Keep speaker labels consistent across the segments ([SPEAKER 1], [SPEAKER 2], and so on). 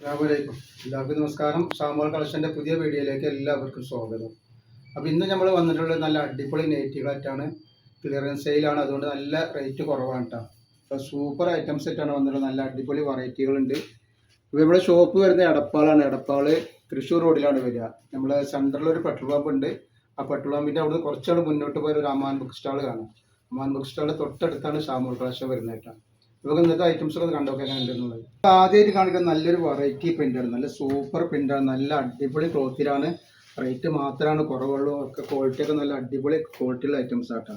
[SPEAKER 1] എല്ലാവർക്കും നമസ്കാരം. സാമ്പോൾ കളക്ഷന്റെ പുതിയ വീഡിയോയിലേക്ക് എല്ലാവർക്കും സ്വാഗതം. അപ്പോൾ ഇന്ന് നമ്മൾ വന്നിട്ടുള്ളത് നല്ല അടിപൊളി നെയ്റ്റുകളായിട്ടാണ് ക്ലിയറൻസ് സെയിലാണ് അതുകൊണ്ട് നല്ല റേറ്റ് കുറവാണ് കേട്ടോ സൂപ്പർ ഐറ്റംസ് ആയിട്ടാണ് വന്നിട്ടുള്ളത്. നല്ല അടിപൊളി വെറൈറ്റികളുണ്ട് ഇപ്പോൾ ഇവിടെ ഷോപ്പ് വരുന്നത് എടപ്പാളാണ്. എടപ്പാൾ തൃശ്ശൂർ റോഡിലാണ് വരിക. നമ്മൾ സെന്ററിൽ ഒരു പെട്രോൾ പമ്പ് ഉണ്ട്. ആ പെട്രോൾ പമ്പിന്റെ അവിടെ കുറച്ചുകൂടെ മുന്നോട്ട് പോയ ഒരു അമാൻ ബുക്ക് സ്റ്റാൾ കാണാം. അമാൻ ബുക്ക് സ്റ്റാൾ തൊട്ടടുത്താണ് ഷാമോൾ കളക്ഷൻ വരുന്നത് കേട്ടോ നമുക്ക് ഇന്നത്തെ ഐറ്റംസ് ഒക്കെ കണ്ടോക്കെ ഉണ്ടെന്നുള്ളത് ആദ്യമായിട്ട് കാണിക്കുന്ന നല്ലൊരു വെറൈറ്റി പ്രിന്റാണ് നല്ല സൂപ്പർ പ്രിന്റാണ് നല്ല അടിപൊളി ക്ലോത്തിലാണ് റേറ്റ് മാത്രമാണ് കുറവുള്ളൂ. ഒക്കെ ക്വാളിറ്റി ഒക്കെ നല്ല അടിപൊളി ക്വാളിറ്റിയുള്ള ഐറ്റംസ് ആട്ടാ.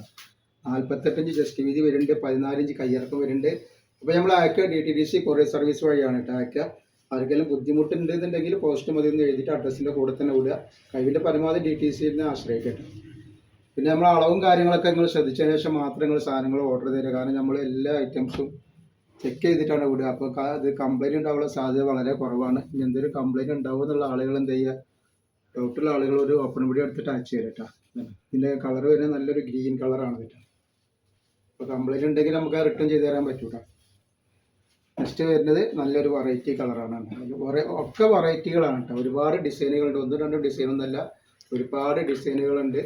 [SPEAKER 1] നാൽപ്പത്തെട്ടഞ്ച് ജസ്റ്റ് വീതി വരുന്നുണ്ട്. പതിനാലിഞ്ച് കയ്യിറക്കം വരുന്നുണ്ട്. അപ്പോൾ നമ്മൾ അയക്കുക D T D C courier service വഴിയാണ് കേട്ടോ അയക്കുക. ആർക്കെങ്കിലും ബുദ്ധിമുട്ടുണ്ടെന്നുണ്ടെങ്കിൽ പോസ്റ്റ് മതി എന്ന് എഴുതിയിട്ട് അഡ്രസ്സിന്റെ കൂടെ തന്നെ വിടുക. കഴിവിന്റെ പരമാവധി ഡി ടി സിനെ ആശ്രയിക്കട്ടെ പിന്നെ നമ്മൾ അളവും കാര്യങ്ങളൊക്കെ നിങ്ങൾ ശ്രദ്ധിച്ചതിന് ശേഷം മാത്രമേ നിങ്ങൾ സാധനങ്ങൾ ഓർഡർ തരിക കാരണം നമ്മൾ എല്ലാ ഐറ്റംസും ചെക്ക് ചെയ്തിട്ടാണ് വിടുക. അപ്പോൾ അത് കംപ്ലൈന്റ് ഉണ്ടാവാനുള്ള സാധ്യത വളരെ കുറവാണ്. ഇനി എന്തെങ്കിലും കംപ്ലൈന്റ് ഉണ്ടാവും എന്നുള്ള ആളുകൾ എന്ത് ചെയ്യുക? ഡൗട്ടുള്ള ആളുകൾ ഒരു ഓപ്പൺ വീഡിയോ എടുത്തിട്ട് അയച്ചു തരാം കേട്ടോ. ഇതിന്റെ കളർ വരുന്നത് നല്ലൊരു ഗ്രീൻ കളറാണ് കേട്ടോ. അപ്പോൾ കംപ്ലൈന്റ് ഉണ്ടെങ്കിൽ നമുക്ക് റിട്ടേൺ ചെയ്ത് തരാൻ പറ്റൂട്ടോ. നെക്സ്റ്റ് വരുന്നത് നല്ലൊരു വെറൈറ്റി കളറാണ് കുറേ ഒക്കെ വെറൈറ്റികളാണ് കേട്ടോ. ഒരുപാട് ഡിസൈനുകളുണ്ട് ഒന്നും രണ്ടും ഡിസൈനൊന്നുമല്ല ഒരുപാട് ഡിസൈനുകളുണ്ട്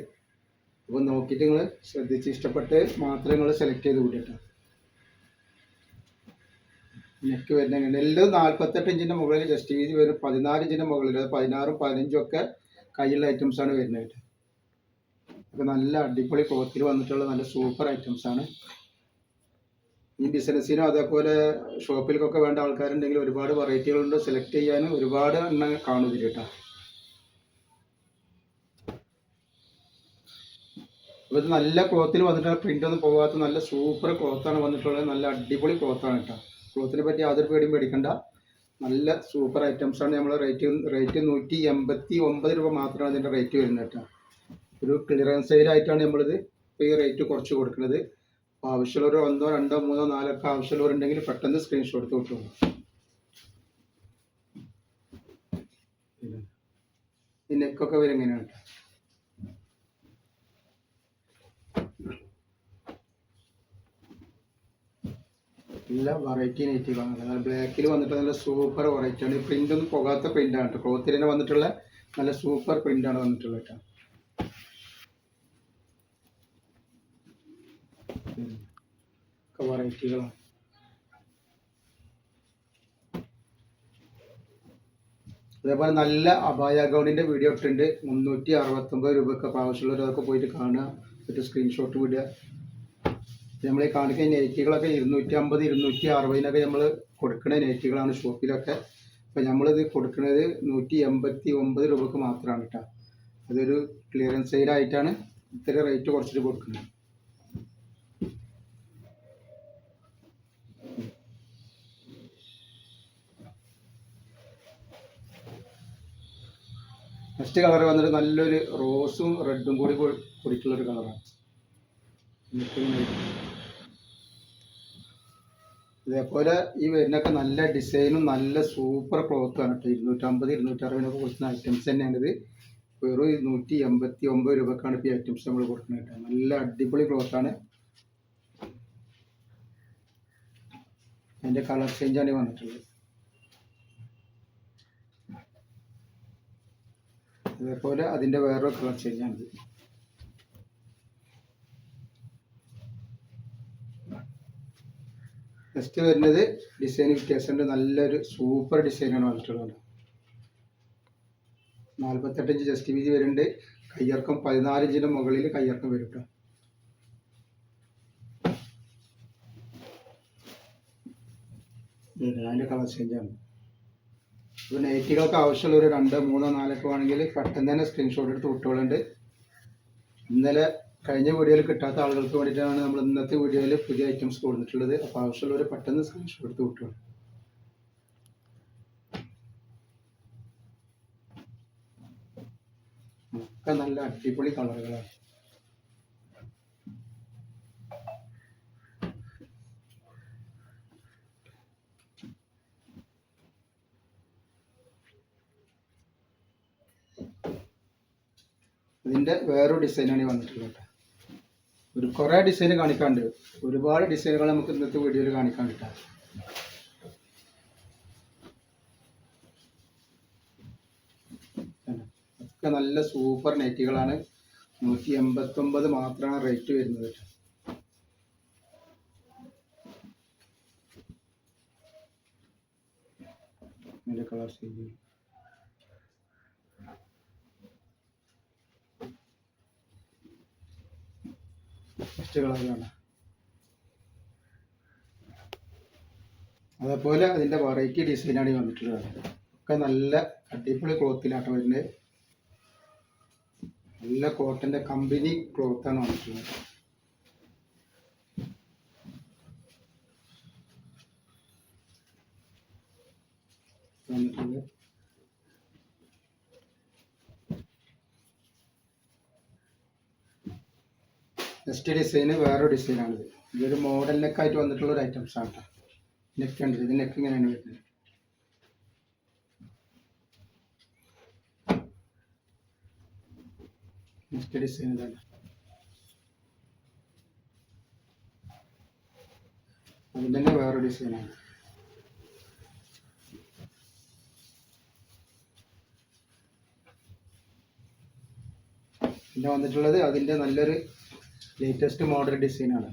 [SPEAKER 1] അപ്പോൾ നോക്കിയിട്ട് നിങ്ങൾ ശ്രദ്ധിച്ച് ഇഷ്ടപ്പെട്ട് മാത്രം നിങ്ങൾ സെലക്ട് ചെയ്ത് കൂടിയിട്ടോ നെക്ക് വരുന്ന എല്ലാം നാൽപ്പത്തെട്ട് ഇഞ്ചിന്റെ മുകളിൽ ജസ്റ്റ് വീതി വരും പതിനാല് ഇഞ്ചിന്റെ മുകളിൽ അത് പതിനാറും പതിനഞ്ചും ഒക്കെ കയ്യിലുള്ള ആണ് വരുന്നത് അപ്പോൾ നല്ല അടിപൊളി ക്ലോത്തിൽ വന്നിട്ടുള്ള നല്ല സൂപ്പർ ഐറ്റംസ് ആണ്. ഈ ബിസിനസ്സിനും അതേപോലെ ഷോപ്പിലേക്കൊക്കെ വേണ്ട ആൾക്കാരുണ്ടെങ്കിൽ ഒരുപാട് വെറൈറ്റികളുണ്ട് സെലക്ട് ചെയ്യാനും ഒരുപാട് എണ്ണം കാണും ഇതിൽ കേട്ടോ. ഇത് നല്ല ക്ലോത്തിൽ വന്നിട്ടുള്ള പ്രിന്റ് ഒന്നും പോകാത്ത നല്ല സൂപ്പർ ക്ലോത്താണ് വന്നിട്ടുള്ളത്. നല്ല അടിപൊളി ക്ലോത്താണ് കേട്ടോ. ക്ലോത്തിനെ പറ്റി യാതൊരു പേടിയും പേടിക്കണ്ട. നല്ല സൂപ്പർ ഐറ്റംസ് ആണ് നമ്മൾ റേറ്റ് റേറ്റ് നൂറ്റി എൺപത്തി ഒമ്പത് രൂപ മാത്രമാണ് അതിന്റെ റേറ്റ് വരുന്നത് കേട്ടോ. ഒരു ക്ലിയറൻസ് സെയിലായിട്ടാണ് നമ്മളിത് ഇപ്പോൾ ഈ റേറ്റ് കുറച്ച് കൊടുക്കുന്നത്. അപ്പോൾ ആവശ്യമുള്ളവർ ഒന്നോ രണ്ടോ മൂന്നോ നാലോ ഒക്കെ ആവശ്യമുള്ളവരുണ്ടെങ്കിൽ പെട്ടെന്ന് സ്ക്രീൻഷോട്ട് എടുത്ത് ഈ നെക്കൊക്കെ വരും എങ്ങനെയാണ്? കേട്ടോ നല്ല വെറൈറ്റി നെറ്റീവ് നല്ല ബ്ലാക്കിൽ വന്നിട്ട് നല്ല സൂപ്പർ വെറൈറ്റി ആണ്. പ്രിന്റ് ഒന്നും പോകാത്ത പ്രിന്റ് ആണ് ക്ലോത്തിൽ തന്നെ വന്നിട്ടുള്ള നല്ല സൂപ്പർ പ്രിന്റ് ആണ് വന്നിട്ടുള്ളത് കേട്ടോ വെറൈറ്റികളാണ് അതേപോലെ നല്ല അബായ അക്കൗണ്ടിന്റെ വീഡിയോ ഇട്ടിട്ടുണ്ട്. മുന്നൂറ്റി അറുപത്തൊമ്പത് രൂപയ്ക്ക് ആവശ്യമുള്ളവരൊക്കെ പോയിട്ട് കാണുക. ഒരു സ്ക്രീൻഷോട്ട് വിടുക നമ്മൾ ഈ കാണിക്കുന്ന നെറ്റുകളൊക്കെ ഇരുന്നൂറ്റി അമ്പത് ഇരുന്നൂറ്റി അറുപതിനൊക്കെ നമ്മൾ കൊടുക്കുന്ന നെറ്റുകളാണ് ഷോപ്പിലൊക്കെ. അപ്പോൾ നമ്മളിത് കൊടുക്കുന്നത് നൂറ്റി എൺപത്തി ഒമ്പത് രൂപക്ക് മാത്രമാണ് കേട്ടോ അതൊരു ക്ലിയറൻസ് സെയിലായിട്ടാണ് ഇത്ര റേറ്റ് കുറച്ചിട്ട് കൊടുക്കുന്നത് നെക്സ്റ്റ് കളർ വന്നിട്ട് നല്ലൊരു റോസും റെഡും കൂടി കൂടി- കൂടിയിട്ടുള്ള ഒരു കളറാണ് ഇതേപോലെ ഈ വരുന്നൊക്കെ നല്ല ഡിസൈനും നല്ല സൂപ്പർ ക്ലോത്താണ് കേട്ടോ. ഇരുന്നൂറ്റമ്പത് ഇരുന്നൂറ്ററുപതിനൊക്കെ കൊടുക്കുന്ന ഐറ്റംസ് തന്നെയാണ് ഇത് വെറും ഇരുന്നൂറ്റി എൺപത്തി ഒമ്പത് രൂപക്കാണ് ഇപ്പോൾ ഈ ഐറ്റംസ് നമ്മൾ കൊടുക്കുന്നത് കേട്ടോ. നല്ല അടിപൊളി ക്ലോത്താണ് അതിന്റെ കളർ ചേഞ്ചാണ് വന്നിട്ടുള്ളത്. അതേപോലെ അതിന്റെ വേറൊരു കളർ ചേഞ്ചാണിത് നെക്സ്റ്റ് വരുന്നത് ഡിസൈൻ വ്യത്യാസമുണ്ട്. നല്ലൊരു സൂപ്പർ ഡിസൈനാണ് വന്നിട്ടുള്ളത് നാൽപ്പത്തെട്ടഞ്ച് ജസ്റ്റ് വീതി വരുന്നുണ്ട്. കയ്യിറക്കം പതിനാല് ഇഞ്ചിന്റെ മുകളിൽ കയ്യിറക്കം വരും കേട്ടോ അതിന്റെ കളർ ചേഞ്ചാണ് ഇപ്പോൾ നൈറ്റികൾക്ക് ആവശ്യമുള്ള ഒരു രണ്ട് മൂന്നോ നാലൊക്കെ വേണമെങ്കിൽ പെട്ടെന്ന് തന്നെ സ്ക്രീൻഷോട്ട് എടുത്ത് വിട്ടോളുണ്ട് ഇന്നലെ കഴിഞ്ഞ വീഡിയോയിൽ കിട്ടാത്ത ആളുകൾക്ക് വേണ്ടിയിട്ടാണ് നമ്മൾ ഇന്നത്തെ വീഡിയോയിൽ പുതിയ ഐറ്റംസ് കൊടുത്തിട്ടുള്ളത്. അപ്പോൾ ആവശ്യമുള്ളവർ പെട്ടെന്ന് സ്ക്രീൻഷോട്ട് എടുത്ത് വിട്ടോളൂ ഒക്കെ നല്ല അടിപൊളി കളറുകളാണ്. ഇതിന്റെ വേറൊരു ഡിസൈനാണ് വന്നിട്ടുള്ളത്. ഒരു കുറേ ഡിസൈൻ കാണിക്കാണ്ട്. ഒരുപാട് ഡിസൈനുകൾ നമുക്ക് ഇന്നത്തെ വീഡിയോയിൽ കാണിക്കാണ്ട് ഒക്കെ നല്ല സൂപ്പർ നെറ്റുകളാണ് നൂറ്റി എൺപത്തൊമ്പത് മാത്രമാണ് റേറ്റ് വരുന്നത് കളർ ഫസ്റ്റ് അതേപോലെ അതിന്റെ വെറൈറ്റി ഡിസൈനാണ് ഈ വന്നിട്ടുള്ളത്. ഒക്കെ നല്ല അടിപൊളി ക്ലോത്തിലാട്ടോ വരുന്നത്. നല്ല കോട്ടന്റെ കമ്പനി ക്ലോത്താണ് വന്നിട്ടുള്ളത്. വന്നിട്ടുള്ളത്. നെക്സ്റ്റ് ഡിസൈന് വേറൊരു ഡിസൈനാണിത്. ഇതൊരു മോഡൽ നെക്കായിട്ട് വന്നിട്ടുള്ള ഒരു ഐറ്റംസ് ആണ് കേട്ടോ നെക്ക് ഉണ്ട് ഇത് നെക്ക് ഇങ്ങനെയാണ് വരുന്നത്. നെക്സ്റ്റ് ഡിസൈൻ ഇതാണ്. അതിന്റെ തന്നെ വേറെ ഡിസൈനാണ്. പിന്നെ വന്നിട്ടുള്ളത് അതിന്റെ നല്ലൊരു ലേറ്റസ്റ്റ് മോഡൽ ഡിസൈനാണ്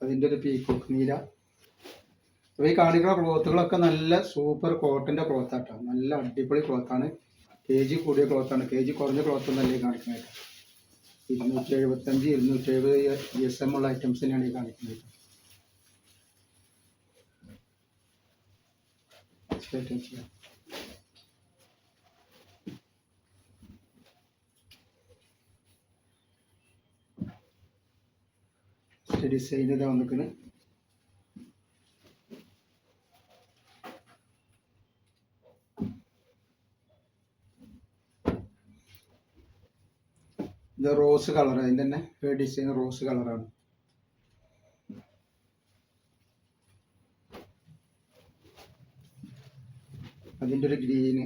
[SPEAKER 1] അതിന്റെ ഒരു പീക്കോക്ക് നീല. അപ്പോൾ ഈ കാണിക്കുന്ന ക്ലോത്തുകളൊക്കെ നല്ല സൂപ്പർ കോട്ടന്റെ ക്ലോത്താട്ടോ നല്ല അടിപൊളി ക്ലോത്താണ് കെ ജി കൂടിയ ക്ലോത്താണ് കെ ജി കുറഞ്ഞ ക്ലോത്ത് ഈ കാണിക്കുന്നത് ഇരുന്നൂറ്റി എഴുപത്തഞ്ച് ഇരുന്നൂറ്റി എഴുപത് ജി എസ് എം ഉള്ള ഐറ്റംസ് തന്നെയാണ് ഈ കാണിക്കുന്നത് ഐറ്റംസ് ഡിസൈൻ ഇതാ വന്നിക്കണ്. ഇത് റോസ് കളർ അതിന്റെ തന്നെ ഡിസൈൻ റോസ് കളറാണ് അതിന്റെ ഒരു ഗ്രീന്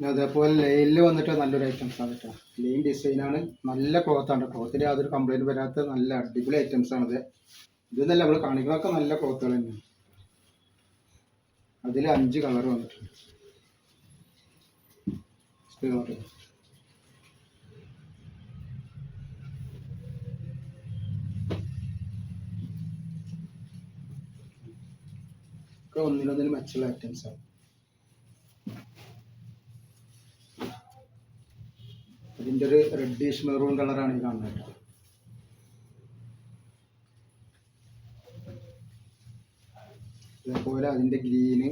[SPEAKER 1] അതേപോലെ ലെയിനിൽ വന്നിട്ട് നല്ലൊരു ഐറ്റംസ് ആണ് കേട്ടോ ലെയിൻ ആണ്. നല്ല ക്ലോത്താണ് ക്ലോത്തിൽ യാതൊരു കംപ്ലൈന്റ് വരാത്ത നല്ല അടിപൊളി ഐറ്റംസ് ആണിത് ഇതെന്നല്ല നമ്മൾ കാണിക്കുന്നതൊക്കെ നല്ല ക്ലോത്തുകൾ തന്നെയാണ് അതിൽ അഞ്ച് കളർ വന്നിട്ടുണ്ട്. കളർ ഒന്നിനൊന്നിന് മെച്ചുള്ള ഐറ്റംസ് ആണ്. ഇതിന്റെ ഒരു റെഡിഷ് മെറൂൺ കളറാണ് ഈ കാണുന്നത് അതേപോലെ അതിന്റെ ഗ്രീന്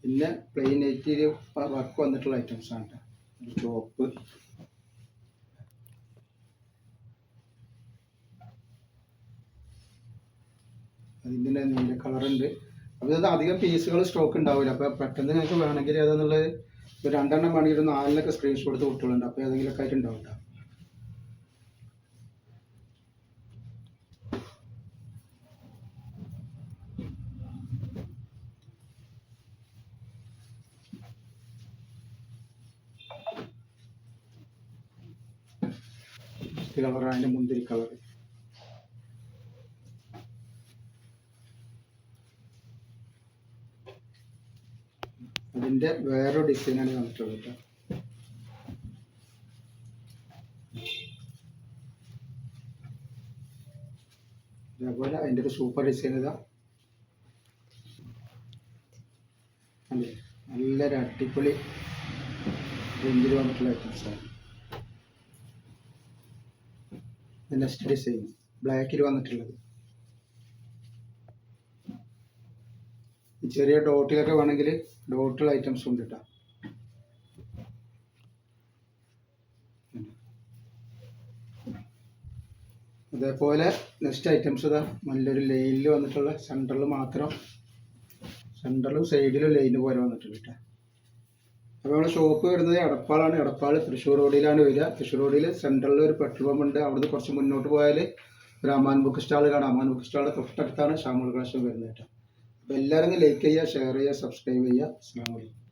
[SPEAKER 1] പിന്നെ പ്ലെയിൻ ആയിട്ട് വർക്ക് വന്നിട്ടുള്ള ഐറ്റംസ് ആണ് ചോപ്പ് അതിന്റെ നീല കളറുണ്ട് അപ്പോൾ അധികം പീസുകൾ സ്റ്റോക്ക് ഉണ്ടാവില്ല അപ്പോൾ പെട്ടെന്ന് നിങ്ങൾക്ക് വേണമെങ്കിൽ ഏതാന്നുള്ളത് ഒരു രണ്ടെണ്ണം വേണമെങ്കിൽ ഒരു നാലിനൊക്കെ സ്ക്രീൻഷോട്ട് എടുത്ത് വിട്ടുകളുണ്ട് അപ്പോൾ ഏതെങ്കിലുമൊക്കെ ആയിട്ട് ഉണ്ടാവില്ല അതിന്റെ മുന്തിരി കളർ അതിന്റെ വേറൊരു ഡിസൈനാണ് വന്നിട്ടുള്ളത് കേട്ടോ അതേപോലെ അതിന്റെ ഒരു സൂപ്പർ ഡിസൈൻ ഇതാ. അല്ലേ? നല്ലൊരു അടിപൊളി റേഞ്ചിൽ വന്നിട്ടുള്ള ഐറ്റംസാണ് നെക്സ്റ്റ് ഡിസൈൻ ബ്ലാക്കിൽ വന്നിട്ടുള്ളത്. ചെറിയ ഡോട്ടിലൊക്കെ വേണമെങ്കിൽ ഡോട്ടിൽ ഐറ്റംസ് ഉണ്ട് കേട്ടോ അതേപോലെ നെക്സ്റ്റ് ഐറ്റംസ് ഇതാ. നല്ലൊരു ലൈനിൽ വന്നിട്ടുള്ള സെന്ററിൽ മാത്രം സെന്ററിലും സൈഡിലും ലൈന് പോലെ വന്നിട്ടുണ്ട് കേട്ടോ അപ്പോൾ നമ്മുടെ ഷോപ്പ് വരുന്നത് എടപ്പാളാണ്. എടപ്പാൾ തൃശ്ശൂർ റോഡിലാണ് വരിക. തൃശ്ശൂർ റോഡിൽ സെൻട്രലിൽ ഒരു പെട്രോൾ പമ്പ് ഉണ്ട്. അവിടുന്ന് കുറച്ച് മുന്നോട്ട് പോയാൽ ഒരു അമാൻ ബുക്ക് സ്റ്റാൾ കാണാം. അമാൻ ബുക്ക് സ്റ്റാൾ തൊട്ടടുത്താണ് ഷാമൂൾ കളക്ഷൻ വരുന്നത് കേട്ടോ അപ്പോൾ ലൈക്ക് ചെയ്യുക ഷെയർ ചെയ്യുക സബ്സ്ക്രൈബ് ചെയ്യുക. അസ്സാം വലൈക്കും